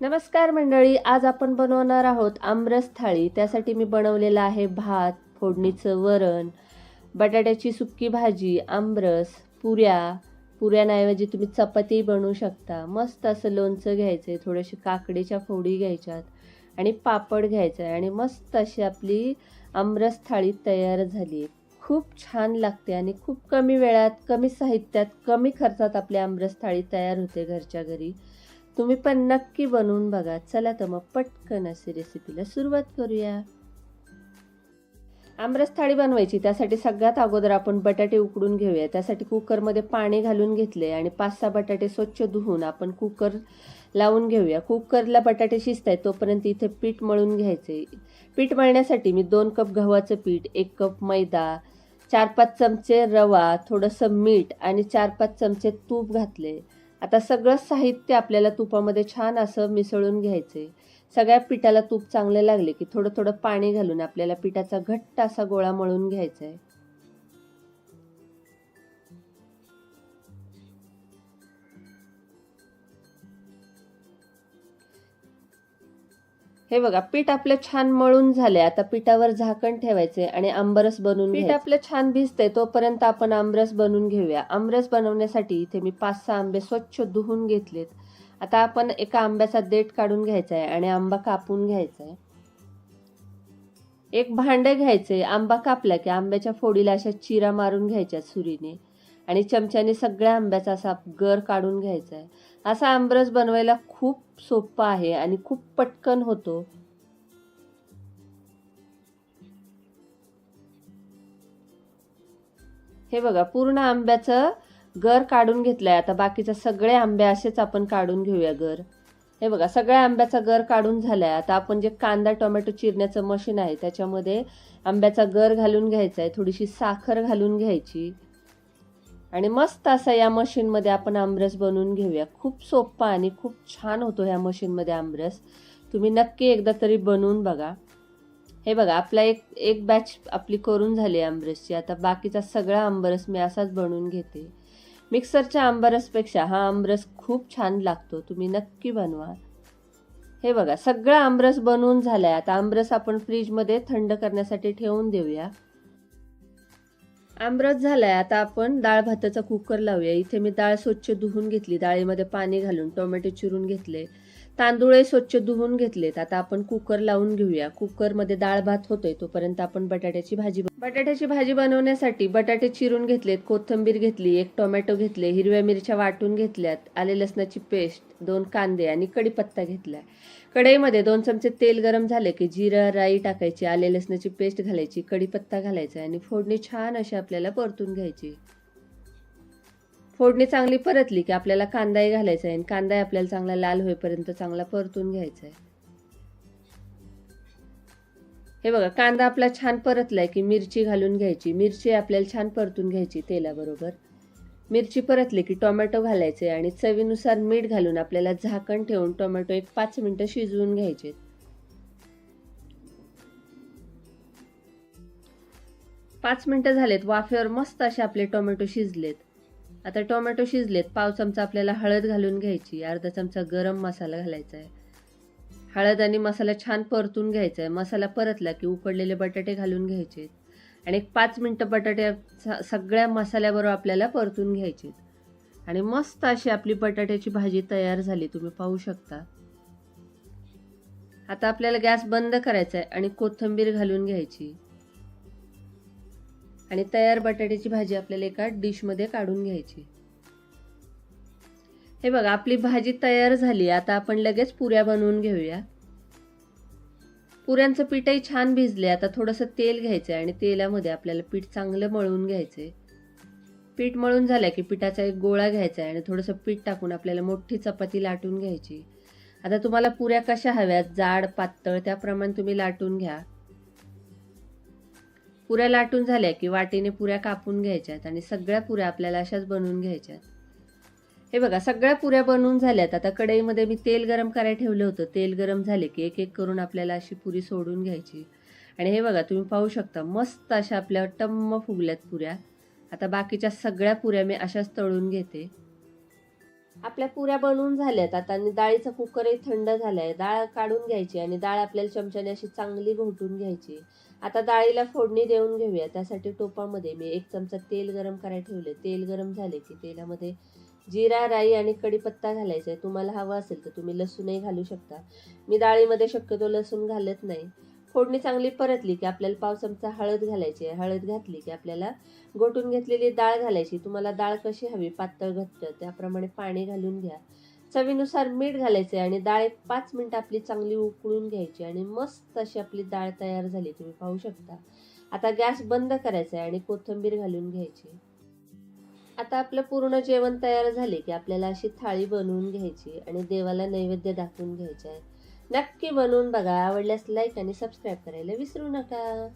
नमस्कार मंडळी आज आपण बनवणार आहोत आमरस थाळी. त्यासाठी मी बनवलेला आहे भात फोडणीचं वरण बटाट्याची सुक्की भाजी आमरस पुऱ्या. पुऱ्यांऐवजी तुम्ही चपाती बनवू शकता. मस्त असं लोणचं घ्यायचं आहे थोडेसे काकडीच्या फोडी घ्यायच्यात आणि पापड घ्यायचं आहे आणि मस्त अशी आपली आमरस थाळी तयार झाली. खूप छान लागते आणि खूप कमी वेळात कमी साहित्यात कमी खर्चात आपली आमरस थाळी तयार होते घरच्या घरी. तुम्ही पण नक्की बनवून बघा. चला तर मग पटकन अशी रेसिपीला सुरुवात करूया. आमरस थाळी बनवायची. त्यासाठी सगळ्यात अगोदर आपण बटाटे उकडून घेऊया. त्यासाठी कुकरमध्ये पाणी घालून घेतले आणि पाच सहा बटाटे स्वच्छ धुवून आपण कुकर लावून घेऊया. कुकरला बटाटे शिजत आहेत तोपर्यंत इथे पीठ मळून घ्यायचे. पीठ मळण्यासाठी मी दोन कप गव्हाचं पीठ एक कप मैदा चार पाच चमचे रवा थोडंसं मीठ आणि चार पाच चमचे तूप घातले. आता सगळं साहित्य आपल्याला तुपामध्ये छान असं मिसळून घ्यायचे सगळ्या पिठाला तूप चांगले लागले की थोडं थोडं पाणी घालून आपल्याला पिठाचा घट्ट असा गोळा मळून घ्यायचा आहे हे बघा पीठ आपलं छान मळून झाले आता पिठावर झाकण ठेवायचे आणि आंबरस बनवून पीठ आपलं छान भिजतंय तोपर्यंत आपण आमरस बनवून घेऊया. आमरस बनवण्यासाठी इथे मी पाच सहा आंबे स्वच्छ धुवून घेतलेत. आता आपण एका आंब्याचा देठ काढून घ्यायचा आहे आणि आंबा कापून घ्यायचा आहे एक भांडे घ्यायचे आंबा कापला की आंब्याच्या फोडीला अशा चिरा मारून घ्यायच्या सुरीने. आणि चमच्याने सगळ्या आंब्याचा असा गर काढून घ्यायचा आहे असा आंबरस बनवायला खूप सोपा आहे आणि खूप पटकन होतो. हे बघा पूर्ण आंब्याचं गर काढून घेतलंय. आता बाकीचे सगळे आंबे असेच आपण काढून घेऊया गर. हे बघा सगळ्या आंब्याचा गर काढून झालाय. आता आपण जे कांदा टोमॅटो चिरण्याचं मशीन आहे त्याच्यामध्ये आंब्याचा गर घालून घ्यायचा आहे थोडीशी साखर घालून घ्यायची. आणि मस्त असा या मशीनमध्ये आपण आमरस बनवून घेऊया. खूप सोपा आणि खूप छान होतो ह्या मशीनमध्ये आमरस. तुम्ही नक्की एकदा तरी बनवून बघा. हे बघा आपला एक एक बॅच आपली करून झाली आंबरसची आता बाकीचा सगळा आंबरस मी असाच बनवून घेते. मिक्सरच्या आंबरसपेक्षा हा आंबरस खूप छान लागतो. तुम्ही नक्की बनवा. हे बघा सगळा आंबरस बनवून झालाय. आता आंबरस आपण फ्रीजमध्ये थंड करण्यासाठी ठेवून देऊया. आमरस झालाय. आता आपण डाळ भाताचा कुकर लावूया. इथे मी डाळ स्वच्छ धुवून घेतली. डाळीमध्ये पाणी घालून टोमॅटो चिरून घेतले. तांदूळही स्वच्छ धुवून घेतलेत. आता आपण कुकर लावून घेऊया. कुकरमध्ये डाळ भात होतोय. तोपर्यंत आपण बटाट्याची भाजी बटाट्याची भाजी बनवण्यासाठी बटाटे चिरून घेतलेत. कोथिंबीर घेतली एक टोमॅटो घेतले हिरव्या मिरच्या वाटून घेतल्यात आले लसणाची पेस्ट दोन कांदे आणि कढीपत्ता घेतलाय. कढईमध्ये दोन चमचे तेल गरम झाले की जिरा राई टाकायची आले लसणाची पेस्ट घालायची कढीपत्ता घालायचा आणि फोडणी छान अशी आपल्याला परतून घ्यायची. फोडणी चांगली परतली की आपल्याला कांदाही घालायचा आहे आणि कांदाही आपल्याला चांगला लाल होईपर्यंत चांगला परतून घ्यायचा आहे. हे बघा कांदा आपला छान परतलाय की मिरची घालून घ्यायची. मिरची आपल्याला छान परतून घ्यायची तेलाबरोबर. मिरची परतली की टोमॅटो घालायचे आणि चवीनुसार मीठ घालून आपल्याला झाकण ठेवून टोमॅटो एक पाच मिनिटं शिजवून घ्यायचे. पाच मिनिटं झालेत वाफेवर मस्त असे आपले टोमॅटो शिजलेत. आता टोमॅटो शिजलेत पाव चमचा आपल्याला हळद घालून घ्यायची अर्धा चमचा गरम मसाला घालायचा आहे. हळद आणि मसाला छान परतून घ्यायचा आहे. मसाला परतला की उकडलेले बटाटे घालून घ्यायचे. आणि एक पाच मिनटं बटाट्या सगळ्या मसाल्याबरोबर आपल्याला परतून घ्यायचे आणि मस्त अशी आपली बटाट्याची भाजी तयार झाली तुम्ही पाहू शकता. आता आपल्याला गॅस बंद करायचा आहे आणि कोथिंबीर घालून घ्यायची. आणि तयार बटाट्याची भाजी आपल्याला एका डिशमध्ये काढून घ्यायची. हे बघा आपली भाजी तयार झाली. आता आपण लगेच पुऱ्या बनवून घेऊया. पुऱ्यांचं पीठही छान भिजले. आता थोडंसं तेल घ्यायचं आणि तेलामध्ये आपल्याला पीठ चांगलं मळून घ्यायचंय. पीठ मळून झालं की पिठाचा एक गोळा घ्यायचा आहे आणि थोडंसं पीठ टाकून आपल्याला मोठी चपाती लाटून घ्यायची. आता तुम्हाला पुऱ्या कशा हव्यात? जाड पातळ त्याप्रमाणे तुम्ही लाटून घ्या. पुऱ्या लाटून झाल्या की वाटीने पुऱ्या कापून घ्यायच्यात आणि सगळ्या पुऱ्या आपल्याला अशाच बनवून घ्यायच्यात. हे बघा सगळ्या पुऱ्या बनवून झाल्यात. आता कढईमध्ये मी तेल गरम करायला ठेवलं होतं. तेल गरम झाले की एक एक करून आपल्याला अशी पुरी सोडून घ्यायची. आणि हे बघा तुम्ही पाहू शकता मस्त अशा आपल्या टम्म फुगल्यात पुऱ्या. आता बाकीच्या सगळ्या पुऱ्या मी अशाच तळून घेते. आपल्या पुऱ्या बनवून झाल्यात. आता आणि डाळीचा कुकरही थंड झालाय. डाळ काढून घ्यायची आणि डाळ आपल्याला चमच्याने अशी चांगली घोटून घ्यायची. आता डाळीला फोडणी देऊन घेऊया. त्यासाठी टोपामध्ये मी एक चमचा तेल गरम करायला ठेवले तेल गरम झाले की तेलामध्ये जिरा राई आणि कढीपत्ता घालायचा आहे तुम्हाला हवं असेल तर तुम्ही लसूणही घालू शकता. मी डाळीमध्ये शक्यतो लसूण घालत नाही. फोडणी चांगली परतली की आपल्याला पाव चमचा हळद घालायची आहे. हळद घातली की आपल्याला गोटून घेतलेली डाळ घालायची. तुम्हाला डाळ कशी हवी पातळ घट्ट त्याप्रमाणे पाणी घालून घ्या. चवीनुसार मीठ घालायचं आहे आणि डाळ एक पाच मिनटं आपली चांगली उकळून घ्यायची आणि मस्त अशी आपली डाळ तयार झाली. तुम्ही पाहू शकता. आता गॅस बंद करायचा आहे आणि कोथिंबीर घालून घ्यायची. आता आपलं पूर्ण जेवण तयार झाले की आपल्याला अशी थाळी बनवून घ्यायची आणि देवाला नैवेद्य दाखवून घ्यायचा आहे. नक्की बनवून बघा. आवडल्यास लाईक आणि सबस्क्राईब करायला विसरू नका.